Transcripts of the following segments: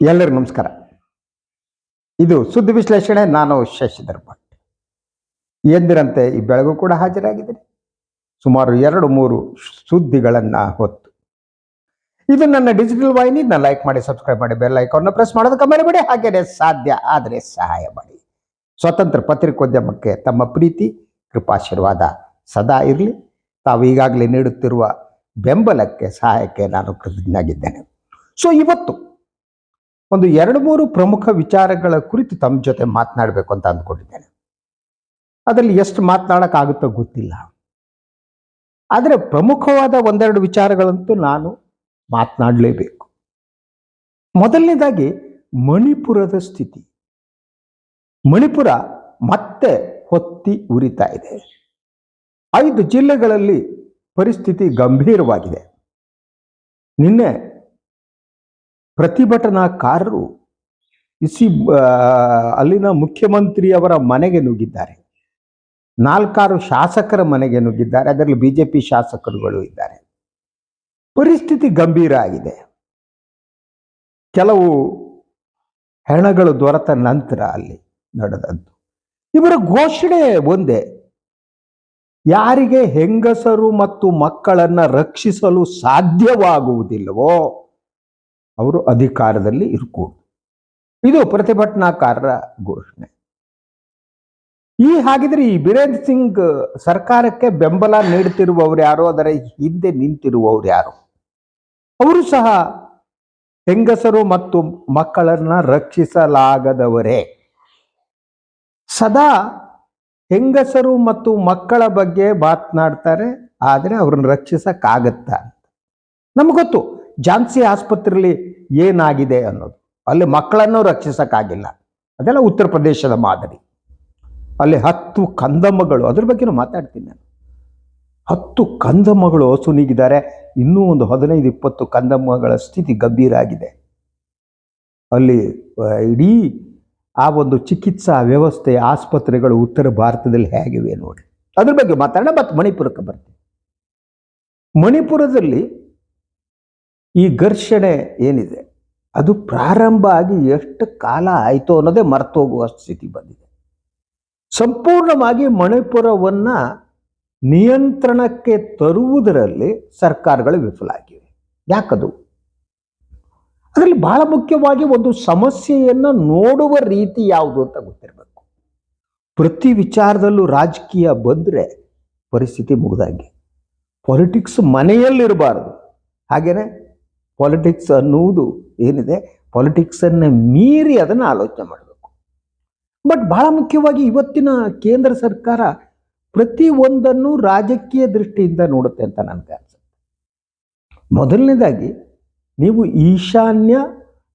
ಎಲ್ಲರಿಗೂ ನಮಸ್ಕಾರ. ಇದು ಸುದ್ದಿ ವಿಶ್ಲೇಷಣೆ, ನಾನು ಶಶಿಧರ್ ಭಟ್. ಎಂದಿರಂತೆ ಈ ಬೆಳಗು ಕೂಡ ಹಾಜರಾಗಿದ್ದೀನಿ. ಸುಮಾರು ಎರಡು ಮೂರು ಸುದ್ದಿಗಳನ್ನು ಹೊತ್ತು. ಇದು ನನ್ನ ಡಿಜಿಟಲ್ ವಾಹಿನಿ ನಾನು ಲೈಕ್ ಮಾಡಿ, ಸಬ್ಸ್ಕ್ರೈಬ್ ಮಾಡಿ, ಬೆಲ್ ಐಕಾನ್ನ ಪ್ರೆಸ್ ಮಾಡೋದಕ್ಕೆ ಮರಿಬೇಡಿ. ಹಾಗೇನೆ ಸಾಧ್ಯ ಆದರೆ ಸಹಾಯ ಮಾಡಿ. ಸ್ವತಂತ್ರ ಪತ್ರಿಕೋದ್ಯಮಕ್ಕೆ ತಮ್ಮ ಪ್ರೀತಿ, ಕೃಪಾಶೀರ್ವಾದ ಸದಾ ಇರಲಿ. ತಾವು ಈಗಾಗಲೇ ನೀಡುತ್ತಿರುವ ಬೆಂಬಲಕ್ಕೆ, ಸಹಾಯಕ್ಕೆ ನಾನು ಕೃತಜ್ಞಾಗಿದ್ದೇನೆ ಸೊ ಇವತ್ತು ಒಂದು ಎರಡು ಮೂರು ಪ್ರಮುಖ ವಿಚಾರಗಳ ಕುರಿತು ತಮ್ಮ ಜೊತೆ ಮಾತನಾಡಬೇಕು ಅಂತ ಅಂದ್ಕೊಂಡಿದ್ದೇನೆ. ಅದರಲ್ಲಿ ಎಷ್ಟು ಮಾತನಾಡೋಕ್ಕಾಗುತ್ತೋ ಗೊತ್ತಿಲ್ಲ. ಆದರೆ ಪ್ರಮುಖವಾದ ಒಂದೆರಡು ವಿಚಾರಗಳಂತೂ ನಾನು ಮಾತನಾಡಲೇಬೇಕು. ಮೊದಲನೇದಾಗಿ ಮಣಿಪುರದ ಸ್ಥಿತಿ. ಮಣಿಪುರ ಮತ್ತೆ ಹೊತ್ತಿ ಉರಿತಾ ಇದೆ. ಐದು ಜಿಲ್ಲೆಗಳಲ್ಲಿ ಪರಿಸ್ಥಿತಿ ಗಂಭೀರವಾಗಿದೆ. ನಿನ್ನೆ ಪ್ರತಿಭಟನಾಕಾರರು ಇಸಿ ಅಲ್ಲಿನ ಮುಖ್ಯಮಂತ್ರಿಯವರ ಮನೆಗೆ ನುಗ್ಗಿದ್ದಾರೆ. ನಾಲ್ಕಾರು ಶಾಸಕರ ಮನೆಗೆ ನುಗ್ಗಿದ್ದಾರೆ. ಅದರಲ್ಲಿ ಬಿ ಜೆ ಪಿ ಶಾಸಕರುಗಳು ಇದ್ದಾರೆ. ಪರಿಸ್ಥಿತಿ ಗಂಭೀರ ಆಗಿದೆ. ಕೆಲವು ಹೆಣಗಳು ದೊರೆತ ನಂತರ ಅಲ್ಲಿ ನಡೆದದ್ದು ಇವರ ಘೋಷಣೆ ಒಂದೇ. ಯಾರಿಗೆ ಹೆಂಗಸರು ಮತ್ತು ಮಕ್ಕಳನ್ನು ರಕ್ಷಿಸಲು ಸಾಧ್ಯವಾಗುವುದಿಲ್ಲವೋ? ಅವರು ಅಧಿಕಾರದಲ್ಲಿ ಇರ್ಕೂಡುದು. ಇದು ಪ್ರತಿಭಟನಾಕಾರರ ಘೋಷಣೆ. ಈ ಹಾಗಿದ್ರೆ ಈ ಬೀರೇಂದ್ರ ಸಿಂಗ್ ಸರ್ಕಾರಕ್ಕೆ ಬೆಂಬಲ ನೀಡುತ್ತಿರುವವರು ಯಾರು? ಅದರ ಹಿಂದೆ ನಿಂತಿರುವವರು ಯಾರು? ಅವರು ಸಹ ಹೆಂಗಸರು ಮತ್ತು ಮಕ್ಕಳನ್ನ ರಕ್ಷಿಸಲಾಗದವರೇ. ಸದಾ ಹೆಂಗಸರು ಮತ್ತು ಮಕ್ಕಳ ಬಗ್ಗೆ ಮಾತನಾಡ್ತಾರೆ, ಆದರೆ ಅವ್ರನ್ನ ರಕ್ಷಿಸಕ್ಕಾಗತ್ತ ಅಂತ. ನಮ್ಗೆ ಗೊತ್ತು. ಝಾನ್ಸಿ ಆಸ್ಪತ್ರೆಯಲ್ಲಿ ಏನಾಗಿದೆ ಅನ್ನೋದು. ಅಲ್ಲಿ ಮಕ್ಕಳನ್ನು ರಕ್ಷಿಸೋಕ್ಕಾಗಿಲ್ಲ. ಅದೆಲ್ಲ ಉತ್ತರ ಪ್ರದೇಶದ ಮಾದರಿ. ಅಲ್ಲಿ ಹತ್ತು ಕಂದಮ್ಮಗಳು, ಅದ್ರ ಬಗ್ಗೆನೂ ಮಾತಾಡ್ತೀನಿ ನಾನು. ಹತ್ತು ಕಂದಮ್ಮಗಳು ಸುನಿಗಿದ್ದಾರೆ ಇನ್ನೂ ಒಂದು ಹದಿನೈದು, ಇಪ್ಪತ್ತು ಕಂದಮ್ಮಗಳ ಸ್ಥಿತಿ ಗಂಭೀರ ಆಗಿದೆ. ಅಲ್ಲಿ ಇಡೀ ಆ ಒಂದು ಚಿಕಿತ್ಸಾ ವ್ಯವಸ್ಥೆ ಆಸ್ಪತ್ರೆಗಳು ಉತ್ತರ ಭಾರತದಲ್ಲಿ ಹೇಗಿವೆ ನೋಡಿ. ಅದ್ರ ಬಗ್ಗೆ ಮಾತಾಡೋಣ, ಮತ್ತು ಮಣಿಪುರಕ್ಕೆ ಬರ್ತೀನಿ. ಮಣಿಪುರದಲ್ಲಿ ಈ ಘರ್ಷಣೆ ಏನಿದೆ? ಅದು ಪ್ರಾರಂಭ ಆಗಿ ಎಷ್ಟು ಕಾಲ ಆಯಿತು ಅನ್ನೋದೇ ಮರ್ತೋಗುವ ಸ್ಥಿತಿ ಬಂದಿದೆ. ಸಂಪೂರ್ಣವಾಗಿ ಮಣಿಪುರವನ್ನು ನಿಯಂತ್ರಣಕ್ಕೆ ತರುವುದರಲ್ಲಿ ಸರ್ಕಾರಗಳು ವಿಫಲ ಆಗಿವೆ ಯಾಕದು? ಅದರಲ್ಲಿ ಬಹಳ ಮುಖ್ಯವಾಗಿ ಒಂದು ಸಮಸ್ಯೆಯನ್ನು ನೋಡುವ ರೀತಿ ಯಾವುದು ಅಂತ ಗೊತ್ತಿರಬೇಕು. ಪ್ರತಿ ವಿಚಾರದಲ್ಲೂ ರಾಜಕೀಯ ಬಂದರೆ ಪರಿಸ್ಥಿತಿ ಮುಗಿದಾಗೆ. ಪಾಲಿಟಿಕ್ಸ್ ಮನೆಯಲ್ಲಿರಬಾರ್ದು. ಹಾಗೇನೆ ಪಾಲಿಟಿಕ್ಸ್ ಅನ್ನುವುದು ಏನಿದೆ? ಪಾಲಿಟಿಕ್ಸನ್ನು ಮೀರಿ ಅದನ್ನು ಆಲೋಚನೆ ಮಾಡಬೇಕು. ಬಟ್ ಬಹಳ ಮುಖ್ಯವಾಗಿ ಇವತ್ತಿನ ಕೇಂದ್ರ ಸರ್ಕಾರ ಪ್ರತಿ ಒಂದನ್ನು ರಾಜಕೀಯ ದೃಷ್ಟಿಯಿಂದ ನೋಡುತ್ತೆ ಅಂತ ನನಗೆ ಅನ್ಸುತ್ತೆ. ಮೊದಲನೇದಾಗಿ ನೀವು ಈಶಾನ್ಯ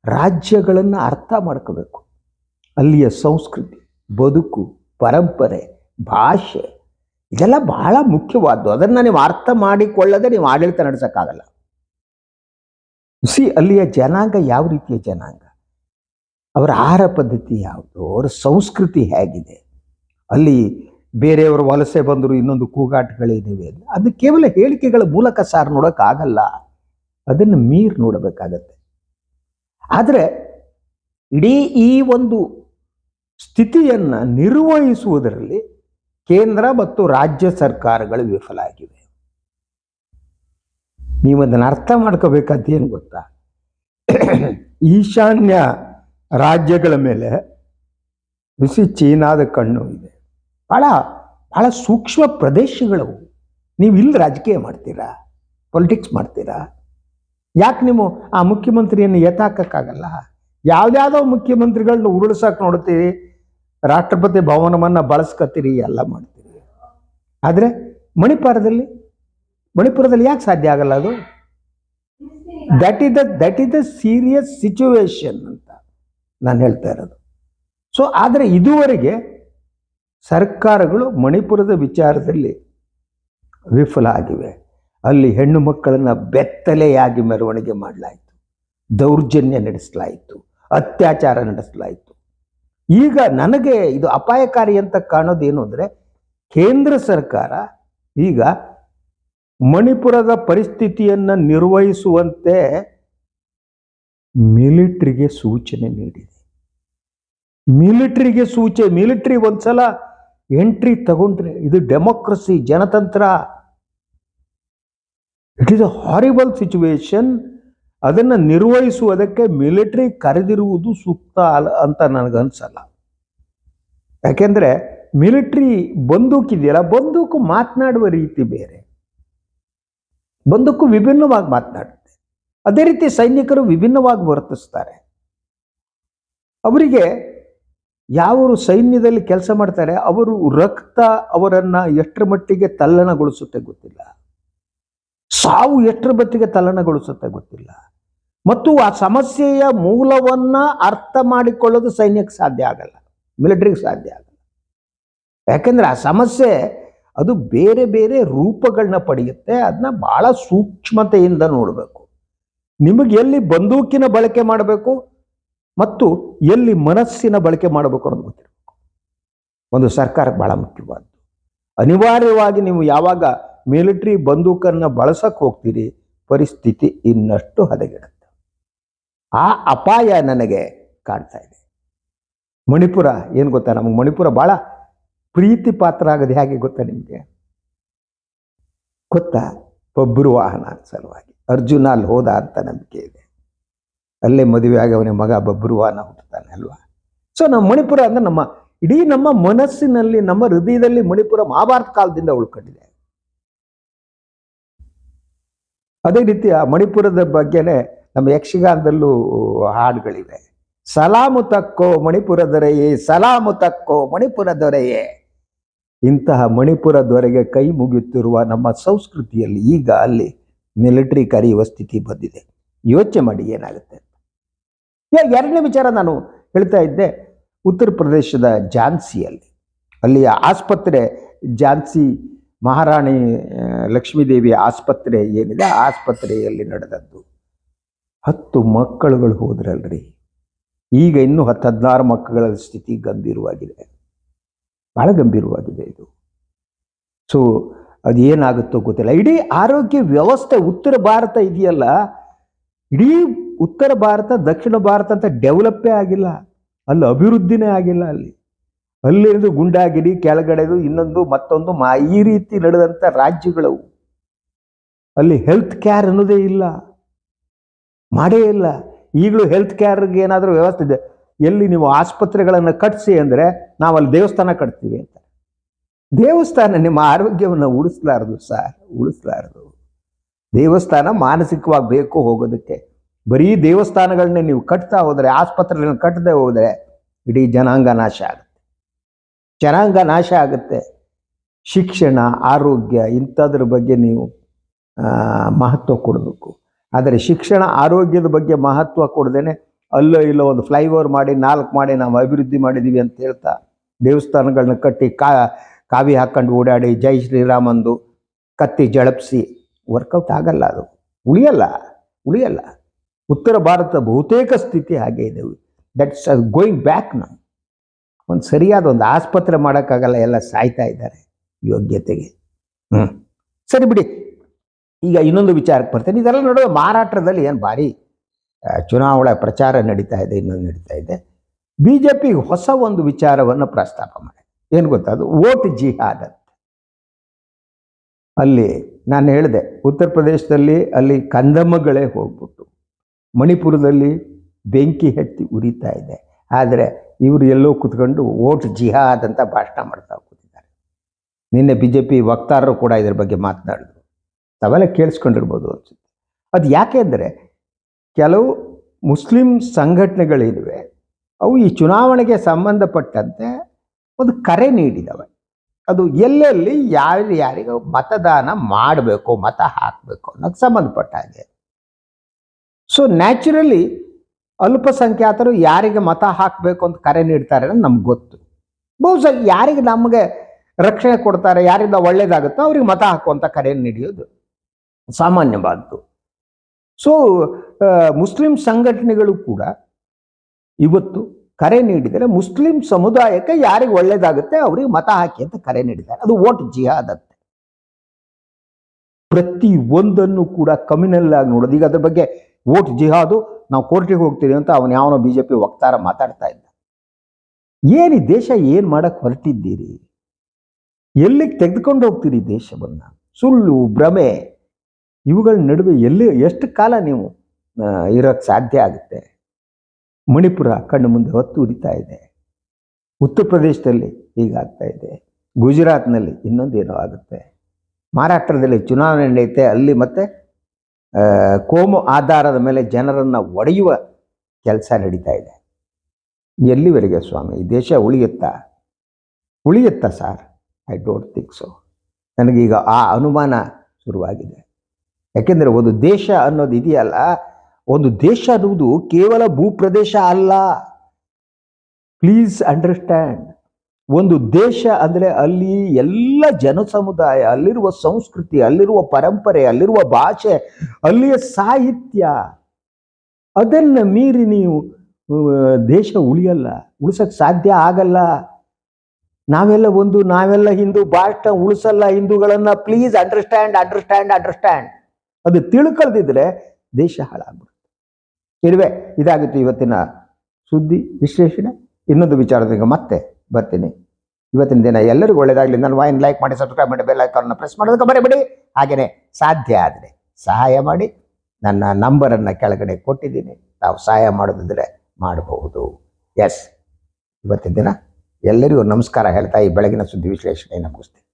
ರಾಜ್ಯಗಳನ್ನು ಅರ್ಥ ಮಾಡ್ಕೋಬೇಕು. ಅಲ್ಲಿಯ ಸಂಸ್ಕೃತಿ, ಬದುಕು, ಪರಂಪರೆ, ಭಾಷೆ ಇದೆಲ್ಲ ಬಹಳ ಮುಖ್ಯವಾದ್ದು. ಅದನ್ನು ನೀವು ಅರ್ಥ ಮಾಡಿಕೊಳ್ಳದೆ ನೀವು ಆಡಳಿತ ನಡೆಸೋಕ್ಕಾಗಲ್ಲ. ಸಿ, ಅಲ್ಲಿಯ ಜನಾಂಗ ಯಾವ ರೀತಿಯ ಜನಾಂಗ? ಅವರ ಆಹಾರ ಪದ್ಧತಿ ಯಾವುದು? ಅವರ ಸಂಸ್ಕೃತಿ ಹೇಗಿದೆ? ಅಲ್ಲಿ ಬೇರೆಯವರು ವಲಸೆ ಬಂದರು ಇನ್ನೊಂದು ಕೂಗಾಟಗಳೇನಿವೆ ಅದು ಕೇವಲ ಹೇಳಿಕೆಗಳ ಮೂಲಕ ಸಾರ್ ನೋಡೋಕ್ಕಾಗಲ್ಲ ಅದನ್ನು ಮೀರ್ ನೋಡಬೇಕಾಗತ್ತೆ. ಆದರೆ ಇಡೀ ಈ ಒಂದು ಸ್ಥಿತಿಯನ್ನು ನಿರ್ವಹಿಸುವುದರಲ್ಲಿ ಕೇಂದ್ರ ಮತ್ತು ರಾಜ್ಯ ಸರ್ಕಾರಗಳು ವಿಫಲ ಆಗಿವೆ. ನೀವು ಅದನ್ನು ಅರ್ಥ ಏನು ಗೊತ್ತಾ? ಈಶಾನ್ಯ ರಾಜ್ಯಗಳ ಮೇಲೆ ಬಿಸಿ ಚೀನಾದ ಕಣ್ಣು ಇದೆ. ಬಹಳ ಬಹಳ ಸೂಕ್ಷ್ಮ ಪ್ರದೇಶಗಳವು. ನೀವು ಇಲ್ಲಿ ರಾಜಕೀಯ ಮಾಡ್ತೀರಾ? ಪೊಲಿಟಿಕ್ಸ್ ಮಾಡ್ತೀರಾ? ಯಾಕೆ ನೀವು ಆ ಮುಖ್ಯಮಂತ್ರಿಯನ್ನು ಎತ್ತಾಕಕ್ಕಾಗಲ್ಲ? ಯಾವುದ್ಯಾವುದೋ ಮುಖ್ಯಮಂತ್ರಿಗಳನ್ನ ಉರುಳಿಸಕ್ಕೆ ನೋಡ್ತೀರಿ, ರಾಷ್ಟ್ರಪತಿ ಭವನವನ್ನು ಬಳಸ್ಕೊತೀರಿ ಎಲ್ಲ ಮಾಡ್ತೀರಿ. ಆದರೆ ಮಣಿಪಾರದಲ್ಲಿ ಮಣಿಪುರದಲ್ಲಿ ಯಾಕೆ ಸಾಧ್ಯ ಆಗಲ್ಲ ಅದು? That is the that is the serious situation ಅಂತ ನಾನು ಹೇಳ್ತಾ ಇರೋದು. ಸೊ ಆದರೆ ಇದುವರೆಗೆ ಸರ್ಕಾರಗಳು ಮಣಿಪುರದ ವಿಚಾರದಲ್ಲಿ ವಿಫಲ ಆಗಿವೆ. ಅಲ್ಲಿ ಹೆಣ್ಣು ಮಕ್ಕಳನ್ನ ಬೆತ್ತಲೆಯಾಗಿ ಮೆರವಣಿಗೆ ಮಾಡಲಾಯಿತು. ದೌರ್ಜನ್ಯ ನಡೆಸಲಾಯಿತು. ಅತ್ಯಾಚಾರ ನಡೆಸಲಾಯಿತು. ಈಗ ನನಗೆ ಇದು ಅಪಾಯಕಾರಿ ಅಂತ ಕಾಣೋದೇನು ಅಂದರೆ ಕೇಂದ್ರ ಸರ್ಕಾರ ಈಗ ಮಣಿಪುರದ ಪರಿಸ್ಥಿತಿಯನ್ನು ನಿರ್ವಹಿಸುವಂತೆ ಮಿಲಿಟ್ರಿಗೆ ಸೂಚನೆ ನೀಡಿದೆ. ಮಿಲಿಟ್ರಿಗೆ ಸೂಚನೆ ಮಿಲಿಟ್ರಿ ಒಂದ್ಸಲ ಎಂಟ್ರಿ ತಗೊಂಡ್ರೆ ಇದು democracy, ಜನತಂತ್ರ. It is a horrible situation ಅದನ್ನು ನಿರ್ವಹಿಸುವುದಕ್ಕೆ ಮಿಲಿಟರಿ ಕರೆದಿರುವುದು ಸೂಕ್ತ ಅಲ್ಲ ಅಂತ ನನಗನ್ಸಲ್ಲ ಯಾಕೆಂದ್ರೆ ಮಿಲಿಟ್ರಿ ಬಂದೂಕಿದೆಯಲ್ಲ, ಬಂದೂಕು ಮಾತನಾಡುವ ರೀತಿ ಬೇರೆ. ಬಂದೂಕು ವಿಭಿನ್ನವಾಗಿ ಮಾತನಾಡುತ್ತೆ. ಅದೇ ರೀತಿ ಸೈನಿಕರು ವಿಭಿನ್ನವಾಗಿ ವರ್ತಿಸ್ತಾರೆ ಅವರಿಗೆ ಯಾವರು ಸೈನ್ಯದಲ್ಲಿ ಕೆಲಸ ಮಾಡ್ತಾರೆ, ಅವರು ರಕ್ತ ಅವರನ್ನ ಎಷ್ಟರ ಮಟ್ಟಿಗೆ ತಲ್ಲಣಗೊಳಿಸುತ್ತೆ ಗೊತ್ತಿಲ್ಲ. ಸಾವು ಎಷ್ಟರ ಮಟ್ಟಿಗೆ ತಲ್ಲಣಗೊಳಿಸುತ್ತೆ ಗೊತ್ತಿಲ್ಲ. ಮತ್ತು ಆ ಸಮಸ್ಯೆಯ ಮೂಲವನ್ನ ಅರ್ಥ ಮಾಡಿಕೊಳ್ಳೋದು ಸೈನ್ಯಕ್ಕೆ ಸಾಧ್ಯ ಆಗಲ್ಲ, ಮಿಲಿಟರಿಗೆ ಸಾಧ್ಯ ಆಗಲ್ಲ. ಯಾಕೆಂದ್ರೆ ಆ ಸಮಸ್ಯೆ ಅದು ಬೇರೆ ಬೇರೆ ರೂಪಗಳನ್ನ ಪಡೆಯುತ್ತೆ ಅದನ್ನ ಬಹಳ ಸೂಕ್ಷ್ಮತೆಯಿಂದ ನೋಡಬೇಕು. ನಿಮಗೆ ಎಲ್ಲಿ ಬಂದೂಕಿನ ಬಳಕೆ ಮಾಡಬೇಕು ಮತ್ತು ಎಲ್ಲಿ ಮನಸ್ಸಿನ ಬಳಕೆ ಮಾಡಬೇಕು ಅನ್ನೋದು ಗೊತ್ತಿರಬೇಕು. ಒಂದು ಸರ್ಕಾರಕ್ಕೆ ಬಹಳ ಮುಖ್ಯವಾದ್ದು. ಅನಿವಾರ್ಯವಾಗಿ ನೀವು ಯಾವಾಗ ಮಿಲಿಟರಿ ಬಂದೂಕನ್ನು ಬಳಸಕ್ಕೆ ಹೋಗ್ತೀರಿ, ಪರಿಸ್ಥಿತಿ ಇನ್ನಷ್ಟು ಹದಗೆಡುತ್ತೆ. ಆ ಅಪಾಯ ನನಗೆ ಕಾಣ್ತಾ ಇದೆ. ಮಣಿಪುರ, ಏನು ಗೊತ್ತಾ? ನಮಗೆ ಮಣಿಪುರ ಬಹಳ ಪ್ರೀತಿ ಪಾತ್ರ ಆಗೋದು ಹೇಗೆ ಗೊತ್ತಾ ನಿಮಗೆ? ಗೊತ್ತಾ? ಒಬ್ಬರು ವಾಹನ ಸಲುವಾಗಿ. ಅರ್ಜುನ ಅಲ್ಲಿ ಹೋದ ಅಂತ ನಂಬಿಕೆ ಇದೆ. ಅಲ್ಲೇ ಮದುವೆ ಆಗಿ ಅವನ ಮಗ ಬಬ್ರು ವಾಹನ ಹುಟ್ಟುತ್ತಾನೆ, ಅಲ್ವಾ? ಸೊ ನಮ್ಮ ಮಣಿಪುರ ಅಂದ್ರೆ ನಮ್ಮ, ಇಡೀ ನಮ್ಮ ಮನಸ್ಸಿನಲ್ಲಿ, ನಮ್ಮ ಹೃದಯದಲ್ಲಿ ಮಣಿಪುರ ಮಹಾಭಾರತ ಕಾಲದಿಂದ ಉಳ್ಕೊಂಡಿದೆ. ಅದೇ ರೀತಿ ಆ ಮಣಿಪುರದ ಬಗ್ಗೆನೇ ನಮ್ಮ ಯಕ್ಷಗಾನದಲ್ಲೂ ಹಾಡುಗಳಿವೆ. ಸಲಾಮು ತಕ್ಕೋ ಮಣಿಪುರ ದೊರೆಯೇ, ಸಲಾಮು ತಕ್ಕೋ ಮಣಿಪುರ ದೊರೆಯೇ. ಇಂತಹ ಮಣಿಪುರ ದೊರೆಗೆ ಕೈ ಮುಗಿಯುತ್ತಿರುವ ನಮ್ಮ ಸಂಸ್ಕೃತಿಯಲ್ಲಿ ಈಗ ಅಲ್ಲಿ ಮಿಲಿಟರಿ ಕರೆಯುವ ಸ್ಥಿತಿ ಬಂದಿದೆ. ಯೋಚನೆ ಮಾಡಿ ಏನಾಗುತ್ತೆ ಅಂತ. ಎರಡನೇ ವಿಚಾರ ನಾನು ಹೇಳ್ತಾ ಇದ್ದೆ. ಉತ್ತರ ಪ್ರದೇಶದ ಝಾನ್ಸಿಯಲ್ಲಿ. ಅಲ್ಲಿ ಆಸ್ಪತ್ರೆ, ಝಾನ್ಸಿ ಮಹಾರಾಣಿ ಲಕ್ಷ್ಮೀದೇವಿ ಆಸ್ಪತ್ರೆ ಏನಿದೆ? ಆಸ್ಪತ್ರೆಯಲ್ಲಿ ನಡೆದದ್ದು. ಹತ್ತು ಮಕ್ಕಳುಗಳು ಹೋದ್ರಲ್ರಿ. ಈಗ ಇನ್ನೂ ಹತ್ತು ಹದಿನಾರು ಮಕ್ಕಳ ಸ್ಥಿತಿ ಗಂಭೀರವಾಗಿದೆ. ಬಹಳ ಗಂಭೀರವಾಗಿದೆ ಇದು. ಸೊ ಅದು ಏನಾಗುತ್ತೋ ಗೊತ್ತಿಲ್ಲ. ಇಡೀ ಆರೋಗ್ಯ ವ್ಯವಸ್ಥೆ ಉತ್ತರ ಭಾರತ ಇದೆಯಲ್ಲ, ಇಡೀ ಉತ್ತರ ಭಾರತ, ದಕ್ಷಿಣ ಭಾರತ ಅಂತ ಡೆವಲಪ್ಪೇ ಆಗಿಲ್ಲ. ಅಲ್ಲಿ ಅಭಿವೃದ್ಧಿನೇ ಆಗಿಲ್ಲ ಅಲ್ಲಿ. ಅಲ್ಲಿರೋದು ಗುಂಡಾಗಿರಿ, ಕೆಳಗಡೆದು ಇನ್ನೊಂದು, ಮತ್ತೊಂದು ಮಾ, ಈ ರೀತಿ ನಡೆದಂಥ ರಾಜ್ಯಗಳವು ಅಲ್ಲಿ ಹೆಲ್ತ್ ಕೇರ್ ಅನ್ನೋದೇ ಇಲ್ಲ. ಮಾಡೇ ಇಲ್ಲ. ಈಗಲೂ ಹೆಲ್ತ್ ಕೇರ್ಗೆ ಏನಾದರೂ ವ್ಯವಸ್ಥೆ ಇದೆ. ಎಲ್ಲಿ ನೀವು ಆಸ್ಪತ್ರೆಗಳನ್ನು ಕಟ್ಟಿಸಿ ಅಂದರೆ ನಾವು ಅಲ್ಲಿ ದೇವಸ್ಥಾನ ಕಟ್ತೀವಿ ಅಂತ ದೇವಸ್ಥಾನ ನಿಮ್ಮ ಆರೋಗ್ಯವನ್ನು ಉಳಿಸ್ಲಾರ್ದು ಸರ್, ಉಳಿಸ್ಲಾರ್ದು. ದೇವಸ್ಥಾನ ಮಾನಸಿಕವಾಗಿ ಬೇಕು ಹೋಗೋದಕ್ಕೆ. ಬರೀ ದೇವಸ್ಥಾನಗಳನ್ನೇ ನೀವು ಕಟ್ತಾ ಹೋದರೆ, ಆಸ್ಪತ್ರೆಗಳನ್ನ ಕಟ್ಟದೆ ಹೋದರೆ ಇಡೀ ಜನಾಂಗ ನಾಶ ಆಗುತ್ತೆ. ಜನಾಂಗ ನಾಶ ಆಗುತ್ತೆ. ಶಿಕ್ಷಣ, ಆರೋಗ್ಯ ಇಂಥದ್ರ ಬಗ್ಗೆ ನೀವು ಮಹತ್ವ ಕೊಡಬೇಕು. ಆದರೆ ಶಿಕ್ಷಣ, ಆರೋಗ್ಯದ ಬಗ್ಗೆ ಮಹತ್ವ ಕೊಡದೇನೆ ಅಲ್ಲೋ ಇಲ್ಲೋ ಒಂದು ಫ್ಲೈಓವರ್ ಮಾಡಿ, ನಾಲ್ಕು ಮಾಡಿ ನಾವು ಅಭಿವೃದ್ಧಿ ಮಾಡಿದ್ದೀವಿ ಅಂತ ಹೇಳ್ತಾ ದೇವಸ್ಥಾನಗಳನ್ನ ಕಟ್ಟಿ ಕಾ, ಕಾವಿ ಹಾಕ್ಕೊಂಡು ಓಡಾಡಿ ಜೈ ಶ್ರೀರಾಮಂದು ಕತ್ತಿ ಜಳಪಿಸಿ. ವರ್ಕೌಟ್ ಆಗಲ್ಲ ಅದು. ಉಳಿಯಲ್ಲ ಉಳಿಯಲ್ಲ. ಉತ್ತರ ಭಾರತ ಬಹುತೇಕ ಸ್ಥಿತಿ ಹಾಗೆ ಇದೆ. ದಟ್ಸ್ ಗೋಯಿಂಗ್ ಬ್ಯಾಕ್ ನಾವು ಒಂದು ಸರಿಯಾದ ಒಂದು ಆಸ್ಪತ್ರೆ ಮಾಡೋಕ್ಕಾಗಲ್ಲ, ಎಲ್ಲ ಸಾಯ್ತಾ ಇದ್ದಾರೆ ಯೋಗ್ಯತೆಗೆ. ಹ್ಞೂ ಸರಿ ಬಿಡಿ. ಈಗ ಇನ್ನೊಂದು ವಿಚಾರಕ್ಕೆ ಬರ್ತೇನೆ. ಇದೆಲ್ಲ ನೋಡುವ ಮಹಾರಾಷ್ಟ್ರದಲ್ಲಿ ಏನು ಭಾರಿ ಚುನಾವಣಾ ಪ್ರಚಾರ ನಡೀತಾ ಇದೆ, ಇನ್ನೊಂದು ನಡೀತಾ ಇದೆ. ಬಿ ಜೆ ಪಿ ಹೊಸ ಒಂದು ವಿಚಾರವನ್ನು ಪ್ರಸ್ತಾಪ ಮಾಡಿ ಏನು ಗೊತ್ತಾ? ಅದು ವೋಟ್ ಜಿಹಾದ್ ಅಂತ. ಅಲ್ಲಿ ನಾನು ಹೇಳಿದೆ, ಉತ್ತರ ಪ್ರದೇಶದಲ್ಲಿ ಅಲ್ಲಿ ಕಂದಮ್ಮಗಳೇ ಹೋಗ್ಬಿಟ್ಟು, ಮಣಿಪುರದಲ್ಲಿ ಬೆಂಕಿ ಹತ್ತಿ ಉರಿತಾ ಇದೆ. ಆದರೆ ಇವರು ಎಲ್ಲೋ ಕೂತ್ಕೊಂಡು ವೋಟ್ ಜಿಹಾದ್ ಅಂತ ಭಾಷಣ ಮಾಡ್ತಾ ಕೂತಿದ್ದಾರೆ. ನಿನ್ನೆ ಬಿ ಜೆ ಪಿ ವಕ್ತಾರರು ಕೂಡ ಇದ್ರ ಬಗ್ಗೆ ಮಾತನಾಡಿದ್ರು. ತಾವೆಲ್ಲ ಕೇಳಿಸ್ಕೊಂಡಿರ್ಬೋದು ಅನ್ಸುತ್ತೆ. ಅದು ಯಾಕೆ ಅಂದರೆ ಕೆಲವು ಮುಸ್ಲಿಂ ಸಂಘಟನೆಗಳಿವೆ ಅವು ಈ ಚುನಾವಣೆಗೆ ಸಂಬಂಧಪಟ್ಟಂತೆ ಒಂದು ಕರೆ ನೀಡಿದವೆ. ಅದು ಎಲ್ಲೆಲ್ಲಿ ಯಾರು ಯಾರಿಗೂ ಮತದಾನ ಮಾಡಬೇಕು, ಮತ ಹಾಕಬೇಕು ಅನ್ನೋಕ್ಕೆ ಸಂಬಂಧಪಟ್ಟ ಹಾಗೆ. ಸೊ ನ್ಯಾಚುರಲಿ ಅಲ್ಪಸಂಖ್ಯಾತರು ಯಾರಿಗೆ ಮತ ಹಾಕಬೇಕು ಅಂತ ಕರೆ ನೀಡ್ತಾರೆ ಅನ್ನೋದು ನಮ್ಗೆ ಗೊತ್ತು. ಬಹುಶಃ ಯಾರಿಗೆ ನಮಗೆ ರಕ್ಷಣೆ ಕೊಡ್ತಾರೆ, ಯಾರಿಂದ ಒಳ್ಳೇದಾಗುತ್ತೋ ಅವ್ರಿಗೆ ಮತ ಹಾಕುವಂಥ ಕರೆ ನೀಡಿಯೋದು ಸಾಮಾನ್ಯವಾದ್ದು. ಸೊ ಮುಸ್ಲಿಂ ಸಂಘಟನೆಗಳು ಕೂಡ ಇವತ್ತು ಕರೆ ನೀಡಿದರೆ ಮುಸ್ಲಿಂ ಸಮುದಾಯಕ್ಕೆ ಯಾರಿಗೆ ಒಳ್ಳೇದಾಗುತ್ತೆ? ಅವರಿಗೆ ಮತ ಹಾಕಿ ಅಂತ ಕರೆ ನೀಡಿದ್ದಾರೆ. ಅದು ವೋಟ್ ಜಿಹಾದ್ ಅಂತೆ ಪ್ರತಿ ಒಂದನ್ನು ಕೂಡ ಕಮ್ಯುನಲ್ ಆಗಿ ನೋಡೋದು. ಈಗ ಅದ್ರ ಬಗ್ಗೆ ವೋಟ್ ಜಿಹಾದು, ನಾವು ಕೋರ್ಟಿಗೆ ಹೋಗ್ತೀವಿ ಅಂತ ಅವನು ಯಾವನೋ ಬಿ ಜೆ ಪಿ ವಕ್ತಾರ ಮಾತಾಡ್ತಾ ಇದ್ದ. ಏನು ದೇಶ ಏನು ಮಾಡಕ್ಕೆ ಹೊರಟಿದ್ದೀರಿ? ಎಲ್ಲಿಗೆ ತೆಗೆದುಕೊಂಡು ಹೋಗ್ತೀರಿ ದೇಶವನ್ನು? ಸುಳ್ಳು, ಭ್ರಮೆ. ಇವುಗಳ ನಡುವೆ ಎಲ್ಲಿ, ಎಷ್ಟು ಕಾಲ ನೀವು ಇರೋಕ್ಕೆ ಸಾಧ್ಯ ಆಗುತ್ತೆ? ಮಣಿಪುರ ಕಣ್ಣು ಮುಂದೆ ಹೊತ್ತು ಉರಿತಾ ಇದೆ. ಉತ್ತರ ಪ್ರದೇಶದಲ್ಲಿ ಹೀಗಾಗ್ತಾ ಇದೆ. ಗುಜರಾತ್ನಲ್ಲಿ ಇನ್ನೊಂದೇನೋ ಆಗುತ್ತೆ. ಮಹಾರಾಷ್ಟ್ರದಲ್ಲಿ ಚುನಾವಣೆ ನಡೆಯುತ್ತೆ. ಅಲ್ಲಿ ಮತ್ತೆ ಕೋಮು ಆಧಾರದ ಮೇಲೆ ಜನರನ್ನು ಒಡೆಯುವ ಕೆಲಸ ನಡೀತಾ ಇದೆ. ಎಲ್ಲಿವರೆಗೆ ಸ್ವಾಮಿ? ಈ ದೇಶ ಉಳಿಯುತ್ತಾ? ಉಳಿಯುತ್ತಾ sir? I don't think so ನನಗೀಗ ಆ ಅನುಮಾನ ಶುರುವಾಗಿದೆ. ಯಾಕೆಂದರೆ ಒಂದು ದೇಶ ಅನ್ನೋದು ಇದೆಯಲ್ಲ, ಒಂದು ದೇಶ ಅನ್ನುವುದು ಕೇವಲ ಭೂಪ್ರದೇಶ ಅಲ್ಲ. ಪ್ಲೀಸ್ ಅಂಡರ್ಸ್ಟ್ಯಾಂಡ್ ಒಂದು ದೇಶ ಅಂದರೆ ಅಲ್ಲಿ ಎಲ್ಲ ಜನಸಮುದಾಯ, ಅಲ್ಲಿರುವ ಸಂಸ್ಕೃತಿ, ಅಲ್ಲಿರುವ ಪರಂಪರೆ, ಅಲ್ಲಿರುವ ಭಾಷೆ, ಅಲ್ಲಿಯ ಸಾಹಿತ್ಯ, ಅದನ್ನು ಮೀರಿ ನೀವು ದೇಶ ಉಳಿಯಲ್ಲ ಉಳಿಸಕ್ಕೆ ಸಾಧ್ಯ ಆಗಲ್ಲ. ನಾವೆಲ್ಲ ಒಂದು, ನಾವೆಲ್ಲ ಹಿಂದೂ, ಭಾಷಣ ಉಳಿಸಲ್ಲ ಹಿಂದೂಗಳನ್ನ. ಪ್ಲೀಸ್ ಅಂಡರ್ಸ್ಟ್ಯಾಂಡ್ ಅಂಡರ್ಸ್ಟ್ಯಾಂಡ್ ಅಂಡರ್ಸ್ಟ್ಯಾಂಡ್ ಅದು ತಿಳ್ಕೊಳ್ದಿದ್ರೆ ದೇಶ ಹಾಳಾಗ್ಬಿಡುತ್ತೆ. ಇರುವೆ, ಇದಾಗಿತ್ತು ಇವತ್ತಿನ ಸುದ್ದಿ, ವಿಶ್ಲೇಷಣೆ. ಇನ್ನೊಂದು ವಿಚಾರದಿಂದ ಮತ್ತೆ ಬರ್ತೀನಿ. ಇವತ್ತಿನ ದಿನ ಎಲ್ಲರಿಗೂ ಒಳ್ಳೆಯದಾಗಲಿ ನನ್ನ ವಾಯಿನ್ ಲೈಕ್ ಮಾಡಿ ಸಬ್ಸ್ಕ್ರೈಬ್ ಮಾಡಿ ಬೆಲ್ ಐಕಾನ್ನ ಪ್ರೆಸ್ ಮಾಡೋದಕ್ಕೆ ಬರೀಬಿಡಿ ಹಾಗೆಯೇ ಸಾಧ್ಯ ಆದರೆ ಸಹಾಯ ಮಾಡಿ. ನನ್ನ ನಂಬರನ್ನು ಕೆಳಗಡೆ ಕೊಟ್ಟಿದ್ದೀನಿ. ತಾವು ಸಹಾಯ ಮಾಡೋದಿದ್ರೆ ಮಾಡಬಹುದು. ಎಸ್ ಇವತ್ತಿನ ದಿನ ಎಲ್ಲರಿಗೂ ನಮಸ್ಕಾರ ಹೇಳ್ತಾ ಈ ಬೆಳಗಿನ ಸುದ್ದಿ ವಿಶ್ಲೇಷಣೆಯನ್ನು ಮುಗಿಸ್ತೀನಿ.